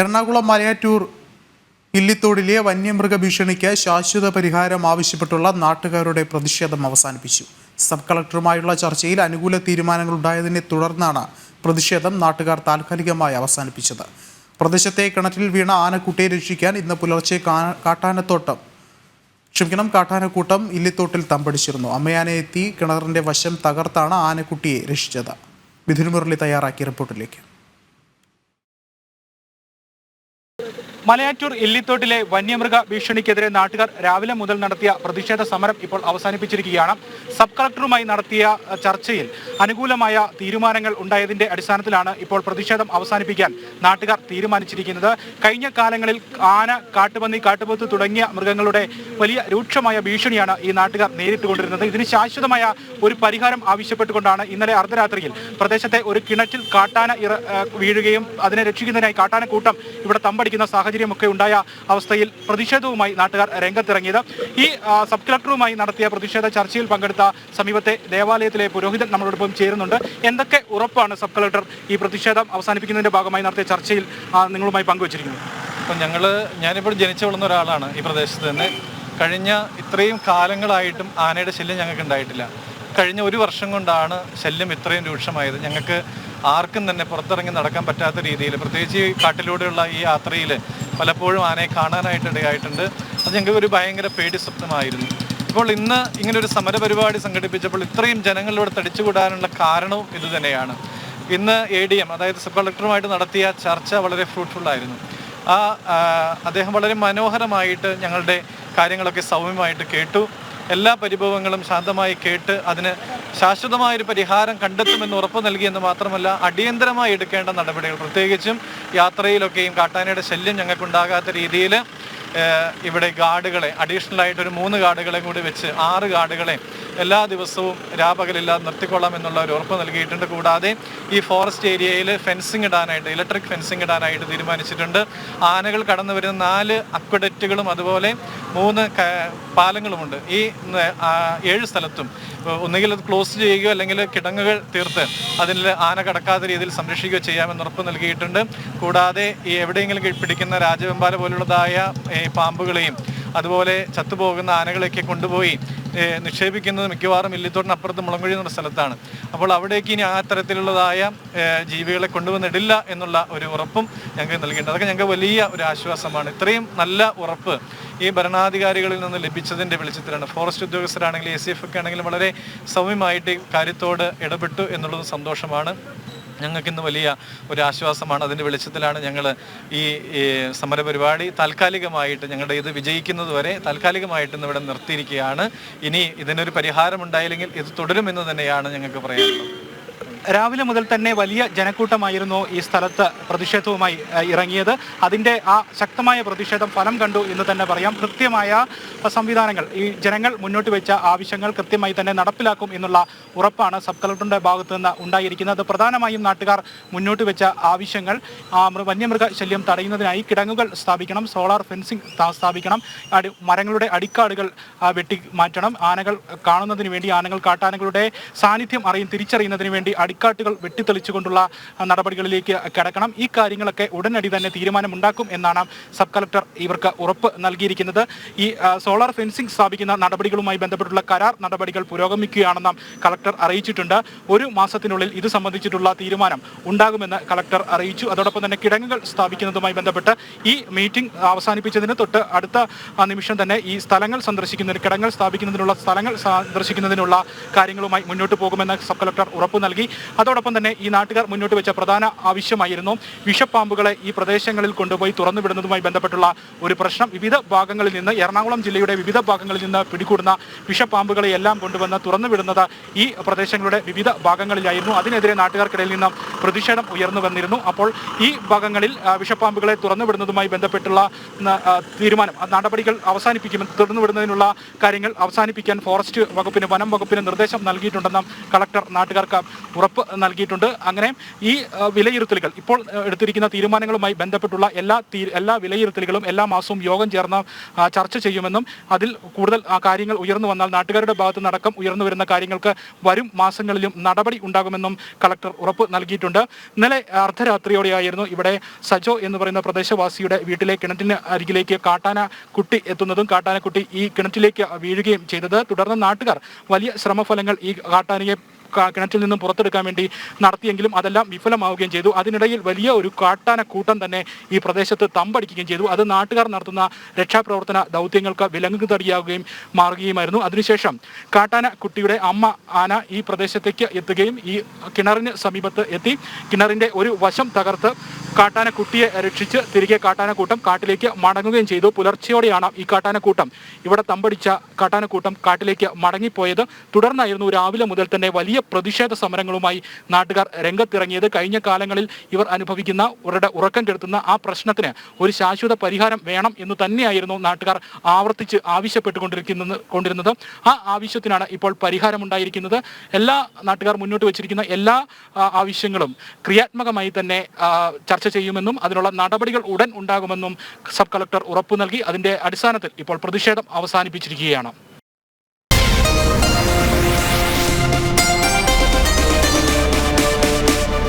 എറണാകുളം മലയാറ്റൂർ ഇല്ലിത്തോടിലെ വന്യമൃഗ ഭീഷണിക്ക് ശാശ്വത പരിഹാരം ആവശ്യപ്പെട്ടുള്ള നാട്ടുകാരുടെ പ്രതിഷേധം അവസാനിപ്പിച്ചു. സബ് കളക്ടറുമായുള്ള ചർച്ചയിൽ അനുകൂല തീരുമാനങ്ങൾ ഉണ്ടായതിനെ തുടർന്നാണ് പ്രതിഷേധം നാട്ടുകാർ താൽക്കാലികമായി അവസാനിപ്പിച്ചത്. പ്രദേശത്തെ കിണറ്റിൽ വീണ ആനക്കുട്ടിയെ രക്ഷിക്കാൻ ഇന്ന് പുലർച്ചെ കാട്ടാനത്തോട്ടം ക്ഷമിക്കണം കാട്ടാനക്കൂട്ടം ഇല്ലിത്തോട്ടിൽ തമ്പടിച്ചിരുന്നു. അമ്മയാനെ എത്തി കിണറിന്റെ വശം തകർത്താണ് ആനക്കുട്ടിയെ രക്ഷിച്ചത്. മിഥുൻ മുരളി തയ്യാറാക്കിയ റിപ്പോർട്ടിലേക്ക്. മലയാറ്റൂർ ഇല്ലിത്തോട്ടിലെ വന്യമൃഗ ഭീഷണിക്കെതിരെ നാട്ടുകാർ രാവിലെ മുതൽ നടത്തിയ പ്രതിഷേധ സമരം ഇപ്പോൾ അവസാനിപ്പിച്ചിരിക്കുകയാണ്. സബ് കളക്ടറുമായി നടത്തിയ ചർച്ചയിൽ അനുകൂലമായ തീരുമാനങ്ങൾ ഉണ്ടായതിന്റെ അടിസ്ഥാനത്തിലാണ് ഇപ്പോൾ പ്രതിഷേധം അവസാനിപ്പിക്കാൻ നാട്ടുകാർ തീരുമാനിച്ചിരിക്കുന്നത്. കഴിഞ്ഞ കാലങ്ങളിൽ ആന കാട്ടുപന്നി കാട്ടുപോത്ത് തുടങ്ങിയ മൃഗങ്ങളുടെ വലിയ രൂക്ഷമായ ഭീഷണിയാണ് ഈ നാട്ടുകാർ നേരിട്ടുകൊണ്ടിരുന്നത്. ഇതിന് ശാശ്വതമായ ഒരു പരിഹാരം ആവശ്യപ്പെട്ടുകൊണ്ടാണ് ഇന്നലെ അർദ്ധരാത്രിയിൽ പ്രദേശത്തെ ഒരു കിണറ്റിൽ കാട്ടാന വീഴുകയും അതിനെ രക്ഷിക്കുന്നതിനായി കാട്ടാന കൂട്ടം ഇവിടെ തമ്പടിക്കുന്ന സാഹചര്യമൊക്കെ ഉണ്ടായ അവസ്ഥയിൽ പ്രതിഷേധവുമായി നാട്ടുകാർ രംഗത്തിറങ്ങിയത്. ഈ സബ് കളക്ടറുമായി നടത്തിയ പ്രതിഷേധ ചർച്ചയിൽ പങ്കെടുത്ത സമീപത്തെ ദേവാലയത്തിലെ പുരോഹിതൻ നമ്മളോടൊപ്പം ചേരുന്നുണ്ട്. എന്തൊക്കെ ഉറപ്പാണ് സബ് കളക്ടർ ഈ പ്രതിഷേധം അവസാനിപ്പിക്കുന്നതിന്റെ ഭാഗമായി നടത്തിയ ചർച്ചയിൽ നിങ്ങളുമായി പങ്കുവച്ചിരിക്കുന്നത്? അപ്പം ഞങ്ങൾ ഞാനിപ്പോൾ ജനിച്ചു വളർന്ന ഒരാളാണ് ഈ പ്രദേശത്ത് തന്നെ കഴിഞ്ഞ ഇത്രയും കാലങ്ങളായിട്ടും ആനയുടെ ശല്യം ഞങ്ങൾക്ക് ഉണ്ടായിട്ടില്ല. കഴിഞ്ഞ ഒരു വർഷം കൊണ്ടാണ് ശല്യം ഇത്രയും രൂക്ഷമായത്. ഞങ്ങൾക്ക് ആർക്കും തന്നെ പുറത്തിറങ്ങി നടക്കാൻ പറ്റാത്ത രീതിയിൽ പ്രത്യേകിച്ച് ഈ കാട്ടിലൂടെയുള്ള ഈ യാത്രയിൽ പലപ്പോഴും ആനയെ കാണാനായിട്ട് ഇടയായിട്ടുണ്ട്. അത് ഞങ്ങൾക്ക് ഒരു ഭയങ്കര പേടി സ്വപ്നമായിരുന്നു. ഇപ്പോൾ ഇന്ന് ഇങ്ങനെ ഒരു സമരപരിപാടി സംഘടിപ്പിച്ചപ്പോൾ ഇത്രയും ജനങ്ങളിലൂടെ തടിച്ചുകൂടാനുള്ള കാരണവും ഇത് തന്നെയാണ്. ഇന്ന് എ ഡി എം അതായത് സബ് കളക്ടറുമായിട്ട് നടത്തിയ ചർച്ച വളരെ ഫ്രൂട്ട്ഫുൾ ആയിരുന്നു. ആ അദ്ദേഹം വളരെ മനോഹരമായിട്ട് ഞങ്ങളുടെ കാര്യങ്ങളൊക്കെ സൗമ്യമായിട്ട് കേട്ടു. എല്ലാ പരിഭവങ്ങളും ശാന്തമായി കേട്ട് അതിന് ശാശ്വതമായൊരു പരിഹാരം കണ്ടെത്തുമെന്ന് ഉറപ്പ് നൽകിയെന്ന് മാത്രമല്ല അടിയന്തരമായി എടുക്കേണ്ട നടപടികൾ. പ്രത്യേകിച്ചും യാത്രയിലൊക്കെയും കാട്ടാനയുടെ ശല്യം ഞങ്ങൾക്കുണ്ടാകാത്ത രീതിയിൽ ഇവിടെ ഗാർഡുകളെ അഡീഷണൽ ആയിട്ട് ഒരു മൂന്ന് ഗാർഡുകളെ കൂടി വെച്ച് ആറ് ഗാർഡുകളെ എല്ലാ ദിവസവും രാപകലില്ലാതെ നിർത്തിക്കൊള്ളാം എന്നുള്ള ഒരു ഉറപ്പ് നൽകിയിട്ടുണ്ട്. കൂടാതെ ഈ ഫോറസ്റ്റ് ഏരിയയിൽ ഫെൻസിങ് ഇടാനായിട്ട് ഇലക്ട്രിക് ഫെൻസിങ് ഇടാനായിട്ട് തീരുമാനിച്ചിട്ടുണ്ട്. ആനകൾ കടന്നു വരുന്ന നാല് അക്വഡറ്റുകളും അതുപോലെ മൂന്ന് പാലങ്ങളുമുണ്ട്. ഈ ഏഴ് സ്ഥലത്തും. ഒന്നുകിൽ അത് ക്ലോസ് ചെയ്യുകയോ അല്ലെങ്കിൽ കിടങ്ങുകൾ തീർത്ത് അതിൽ ആന കടക്കാത്ത രീതിയിൽ സംരക്ഷിക്കുകയോ ചെയ്യാമെന്ന് ഉറപ്പ് നൽകിയിട്ടുണ്ട്. കൂടാതെ ഈ എവിടെയെങ്കിലും പിടിക്കുന്ന രാജവെമ്പാല പോലുള്ളതായ പാമ്പുകളെയും അതുപോലെ ചത്തുപോകുന്ന ആനകളെയൊക്കെ കൊണ്ടുപോയി നിക്ഷേപിക്കുന്നത് മിക്കവാറും ഇല്ലിത്തോടിനപ്പുറത്ത് മുളങ്കുഴി എന്നുള്ള സ്ഥലത്താണ്. അപ്പോൾ അവിടേക്ക് ഇനി ആ തരത്തിലുള്ളതായ ജീവികളെ കൊണ്ടുവന്നിടില്ല എന്നുള്ള ഒരു ഉറപ്പും ഞങ്ങൾക്ക് നൽകിയിട്ടുണ്ട്. അതൊക്കെ ഞങ്ങൾക്ക് വലിയ ഒരു ആശ്വാസമാണ്. ഇത്രയും നല്ല ഉറപ്പ് ഈ ഭരണാധികാരികളിൽ നിന്ന് ലഭിച്ചതിന്റെ വെളിച്ചത്തിലാണ്. ഫോറസ്റ്റ് ഉദ്യോഗസ്ഥരാണെങ്കിലും എ സി എഫ് ഒക്കെ ആണെങ്കിലും വളരെ സൗമ്യമായിട്ട് കാര്യത്തോട് ഇടപെട്ടു എന്നുള്ളത് സന്തോഷമാണ്. ഞങ്ങൾക്കിന്ന് വലിയ ഒരു ആശ്വാസമാണ് അതിന്റെ വെളിച്ചത്തിലാണ് ഞങ്ങൾ ഈ സമരപരിപാടി. താൽക്കാലികമായിട്ട് ഞങ്ങളുടെ ഇത് വിജയിക്കുന്നത് വരെ താൽക്കാലികമായിട്ട് ഇന്ന് ഇവിടെ നിർത്തിയിരിക്കുകയാണ്. ഇനി ഇതിനൊരു പരിഹാരം ഉണ്ടായില്ലെങ്കിൽ ഇത് തുടരുമെന്ന് തന്നെയാണ് ഞങ്ങൾക്ക് പറയാനുള്ളത്. രാവിലെ മുതൽ തന്നെ വലിയ ജനക്കൂട്ടമായിരുന്നു ഈ സ്ഥലത്ത് പ്രതിഷേധവുമായി ഇറങ്ങിയത്. അതിന്റെ ആ ശക്തമായ പ്രതിഷേധം ഫലം കണ്ടു എന്ന് തന്നെ പറയാം. കൃത്യമായ സംവിധാനങ്ങൾ ഈ ജനങ്ങൾ മുന്നോട്ട് വെച്ച ആവശ്യങ്ങൾ കൃത്യമായി തന്നെ നടപ്പിലാക്കും എന്നുള്ള ഉറപ്പാണ് സബ് കളക്ടറിന്റെ ഭാഗത്തു നിന്ന് ഉണ്ടായിരിക്കുന്നത്. പ്രധാനമായും നാട്ടുകാർ മുന്നോട്ട് വെച്ച ആവശ്യങ്ങൾ വന്യമൃഗ ശല്യം തടയുന്നതിനായി കിടങ്ങുകൾ സ്ഥാപിക്കണം സോളാർ ഫെൻസിംഗ് സ്ഥാപിക്കണം അടി മരങ്ങളുടെ അടിക്കാടുകൾ വെട്ടി മാറ്റണം ആനകൾ കാണുന്നതിന് വേണ്ടി ആനകൾ കാട്ടാനകളുടെ സാന്നിധ്യം അറിയും തിരിച്ചറിയുന്നതിന് വേണ്ടി അടിക്കാട്ടുകൾ വെട്ടിത്തെളിച്ചുകൊണ്ടുള്ള നടപടികളിലേക്ക് കടക്കണം. ഈ കാര്യങ്ങളൊക്കെ ഉടനടി തന്നെ തീരുമാനമുണ്ടാക്കും എന്നാണ് സബ് കളക്ടർ ഇവർക്ക് ഉറപ്പ് നൽകിയിരിക്കുന്നത്. ഈ സോളാർ ഫെൻസിംഗ് സ്ഥാപിക്കുന്ന നടപടികളുമായി ബന്ധപ്പെട്ടുള്ള കരാർ നടപടികൾ പുരോഗമിക്കുകയാണെന്ന് കളക്ടർ അറിയിച്ചിട്ടുണ്ട്. ഒരു മാസത്തിനുള്ളിൽ ഇത് സംബന്ധിച്ചിട്ടുള്ള തീരുമാനം ഉണ്ടാകുമെന്ന് കളക്ടർ അറിയിച്ചു. അതോടൊപ്പം തന്നെ കിടങ്ങുകൾ സ്ഥാപിക്കുന്നതുമായി ബന്ധപ്പെട്ട് ഈ മീറ്റിംഗ് അവസാനിപ്പിച്ചതിന് തൊട്ട് അടുത്ത നിമിഷം തന്നെ ഈ സ്ഥലങ്ങൾ സന്ദർശിക്കുന്നതിന് കിടങ്ങൾ സ്ഥാപിക്കുന്നതിനുള്ള സ്ഥലങ്ങൾ സന്ദർശിക്കുന്നതിനുള്ള കാര്യങ്ങളുമായി മുന്നോട്ട് പോകുമെന്ന് സബ് കളക്ടർ ഉറപ്പ് നൽകി. അതോടൊപ്പം തന്നെ ഈ നാട്ടുകാർ മുന്നോട്ട് വെച്ച പ്രധാന ആവശ്യമായിരുന്നു വിഷപ്പാമ്പുകളെ ഈ പ്രദേശങ്ങളിൽ കൊണ്ടുപോയി തുറന്നുവിടുന്നതുമായി ബന്ധപ്പെട്ടുള്ള ഒരു പ്രശ്നം. വിവിധ ഭാഗങ്ങളിൽ നിന്ന് എറണാകുളം ജില്ലയുടെ വിവിധ ഭാഗങ്ങളിൽ നിന്ന് പിടികൂടുന്ന വിഷപ്പാമ്പുകളെ എല്ലാം കൊണ്ടുവന്ന് തുറന്നുവിടുന്നത് ഈ പ്രദേശങ്ങളുടെ വിവിധ ഭാഗങ്ങളിലായിരുന്നു. അതിനെതിരെ നാട്ടുകാർക്കിടയിൽ നിന്ന് പ്രതിഷേധം ഉയർന്നു വന്നിരുന്നു. അപ്പോൾ ഈ ഭാഗങ്ങളിൽ വിഷപ്പാമ്പുകളെ തുറന്നുവിടുന്നതുമായി ബന്ധപ്പെട്ടുള്ള തീരുമാനം നടപടികൾ അവസാനിപ്പിക്കുമെന്ന് തുറന്നുവിടുന്നതിനുള്ള കാര്യങ്ങൾ അവസാനിപ്പിക്കാൻ ഫോറസ്റ്റ് വകുപ്പിന് വനം വകുപ്പിന് നിർദ്ദേശം നൽകിയിട്ടുണ്ടെന്നും കളക്ടർ നാട്ടുകാർക്ക് ഉറപ്പ് നൽകിയിട്ടുണ്ട്. അങ്ങനെ ഈ വിലയിരുത്തലുകൾ ഇപ്പോൾ എടുത്തിരിക്കുന്ന തീരുമാനങ്ങളുമായി ബന്ധപ്പെട്ടുള്ള എല്ലാ എല്ലാ വിലയിരുത്തലുകളും എല്ലാ മാസവും യോഗം ചേർന്ന് ചർച്ച ചെയ്യുമെന്നും അതിൽ കൂടുതൽ കാര്യങ്ങൾ ഉയർന്നു വന്നാൽ നാട്ടുകാരുടെ ഭാഗത്ത് നടക്കം ഉയർന്നു വരുന്ന കാര്യങ്ങൾക്ക് വരും മാസങ്ങളിലും നടപടി ഉണ്ടാകുമെന്നും കളക്ടർ ഉറപ്പ് നൽകിയിട്ടുണ്ട്. ഇന്നലെ അർദ്ധരാത്രിയോടെയായിരുന്നു ഇവിടെ സജോ എന്ന് പറയുന്ന പ്രദേശവാസിയുടെ വീട്ടിലെ കിണറ്റിന് അരികിലേക്ക് കാട്ടാന കുട്ടി എത്തുന്നതും കാട്ടാന കുട്ടി ഈ കിണറ്റിലേക്ക് വീഴുകയും ചെയ്തത്. തുടർന്ന് നാട്ടുകാർ വലിയ ശ്രമഫലങ്ങൾ ഈ കാട്ടാനയെ കിണറ്റിൽ നിന്നും പുറത്തെടുക്കാൻ വേണ്ടി നടത്തിയെങ്കിലും അതെല്ലാം വിഫലമാവുകയും ചെയ്തു. അതിനിടയിൽ വലിയ ഒരു കാട്ടാന കൂട്ടം തന്നെ ഈ പ്രദേശത്ത് തമ്പടിക്കുകയും ചെയ്തു. അത് നാട്ടുകാർ നടത്തുന്ന രക്ഷാപ്രവർത്തന ദൗത്യങ്ങൾക്ക് വിലങ്ങ് തടിയാവുകയും മാറുകയുമായിരുന്നു. അതിനുശേഷം കാട്ടാന കുട്ടിയുടെ അമ്മ ആന ഈ പ്രദേശത്തേക്ക് എത്തുകയും ഈ കിണറിന് സമീപത്ത് എത്തി. കിണറിന്റെ ഒരു വശം തകർത്ത് കാട്ടാന കുട്ടിയെ രക്ഷിച്ച് തിരികെ കാട്ടാനക്കൂട്ടം കാട്ടിലേക്ക് മടങ്ങുകയും ചെയ്തു. പുലർച്ചയോടെയാണ് ഈ കാട്ടാനക്കൂട്ടം ഇവിടെ തമ്പടിച്ച കാട്ടാനക്കൂട്ടം കാട്ടിലേക്ക് മടങ്ങിപ്പോയത്. തുടർന്നായിരുന്നു രാവിലെ മുതൽ തന്നെ വലിയ പ്രതിഷേധ സമരങ്ങളുമായി നാട്ടുകാർ രംഗത്തിറങ്ങിയത്. കഴിഞ്ഞ കാലങ്ങളിൽ ഇവർ അനുഭവിക്കുന്ന ഇവരുടെ ഉറക്കം കെടുത്തുന്ന ആ പ്രശ്നത്തിന് ഒരു ശാശ്വത പരിഹാരം വേണം എന്ന് തന്നെയായിരുന്നു നാട്ടുകാർ ആവർത്തിച്ച് ആവശ്യപ്പെട്ടുകൊണ്ടിരിക്കുന്നത് കൊണ്ടിരുന്നത്. ആ ആവശ്യത്തിനാണ് ഇപ്പോൾ പരിഹാരമുണ്ടായിരിക്കുന്നത്. എല്ലാ നാട്ടുകാർ മുന്നോട്ട് വെച്ചിരിക്കുന്ന എല്ലാ ആവശ്യങ്ങളും ക്രിയാത്മകമായി തന്നെ ചർച്ച ചെയ്യുമെന്നും അതിനുള്ള നടപടികൾ ഉടൻ ഉണ്ടാകുമെന്നും സബ് കളക്ടർ ഉറപ്പു നൽകി. അതിന്റെ അടിസ്ഥാനത്തിൽ ഇപ്പോൾ പ്രതിഷേധം അവസാനിപ്പിച്ചിരിക്കുകയാണ്.